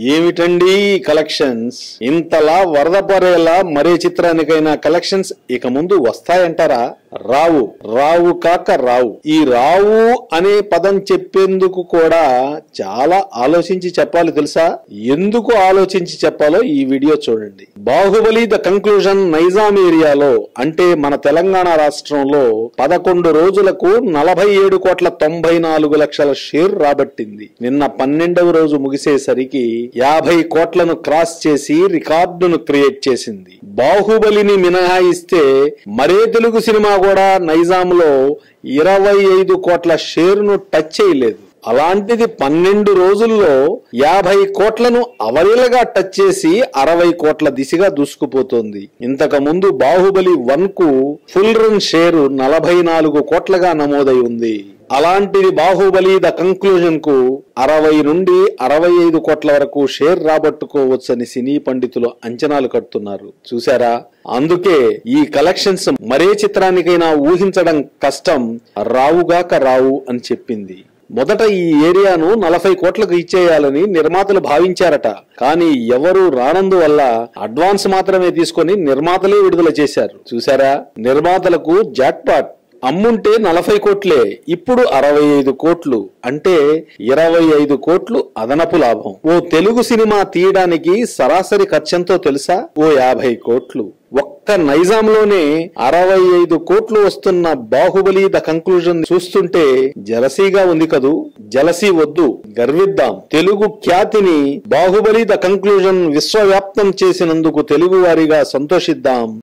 ఏమిటండి కలెక్షన్స్? ఇంతలా వరద పరేలా మరే చిత్రానికైనా కలెక్షన్స్ ఇక ముందు వస్తాయంటారా? రావు రావు కాక రావు. ఈ రావు అనే పదం చెప్పేందుకు కూడా చాలా ఆలోచించి చెప్పాలి తెలుసా? ఎందుకు ఆలోచించి చెప్పాలో ఈ వీడియో చూడండి. బాహుబలి ద కంక్లూజన్ నైజాం ఏరియాలో అంటే మన తెలంగాణ రాష్ట్రంలో పదకొండు రోజులకు నలభై ఏడు కోట్ల తొంభై నాలుగు లక్షల షేర్ రాబట్టింది. నిన్న పన్నెండవ రోజు ముగిసేసరికి యాభై కోట్లను క్రాస్ చేసి రికార్డును క్రియేట్ చేసింది. బాహుబలిని మినహాయిస్తే మరే తెలుగు సినిమా కూడా నైజాంలో ఇరవై ఐదు కోట్ల షేరును టచ్ చేయలేదు. అలాంటిది పన్నెండు రోజుల్లో యాభై కోట్లను అవలీలగా టచ్ చేసి అరవై కోట్ల దిశగా దూసుకుపోతోంది. ఇంతకు ముందు బాహుబలి వన్కు ఫుల్ రన్ షేరు నలభై నాలుగు కోట్లగా నమోదై ఉంది. అలాంటిది బాహుబలి ద కంక్లూజన్కు అరవై నుండి అరవై ఐదు కోట్ల వరకు షేర్ రాబట్టుకోవచ్చని సినీ పండితులు అంచనాలు కడుతున్నారు. చూసారా అందుకే ఈ కలెక్షన్స్ మరే చిత్రానికైనా ఊహించడం కష్టం. రావుగాక రావు అని చెప్పింది. మొదట ఈ ఏరియాను నలభై కోట్లకు ఇచ్చేయాలని నిర్మాతలు భావించారట. కానీ ఎవరు రానందువల్ల అడ్వాన్స్ మాత్రమే తీసుకొని నిర్మాతలే విడుదల చేశారు. చూసారా నిర్మాతలకు జాక్పాట్ అమ్ముంటే నలభై కోట్లే ఇప్పుడు అరవై ఐదు కోట్లు. అంటే ఇరవై ఐదు కోట్లు అదనపు లాభం. ఓ తెలుగు సినిమా తీయడానికి సరాసరి ఖర్చంతో తెలుసా? ఓ యాభై కోట్లు. ఒక్క నైజాంలోనే అరవై ఐదు కోట్లు వస్తున్న బాహుబలి ద కంక్లూజన్ చూస్తుంటే జలసీగా ఉంది కదూ? జలసీ వద్దు గర్విద్దాం. తెలుగు ఖ్యాతిని బాహుబలి ద కంక్లూజన్ విశ్వవ్యాప్తం చేసినందుకు తెలుగు వారిగా సంతోషిద్దాం.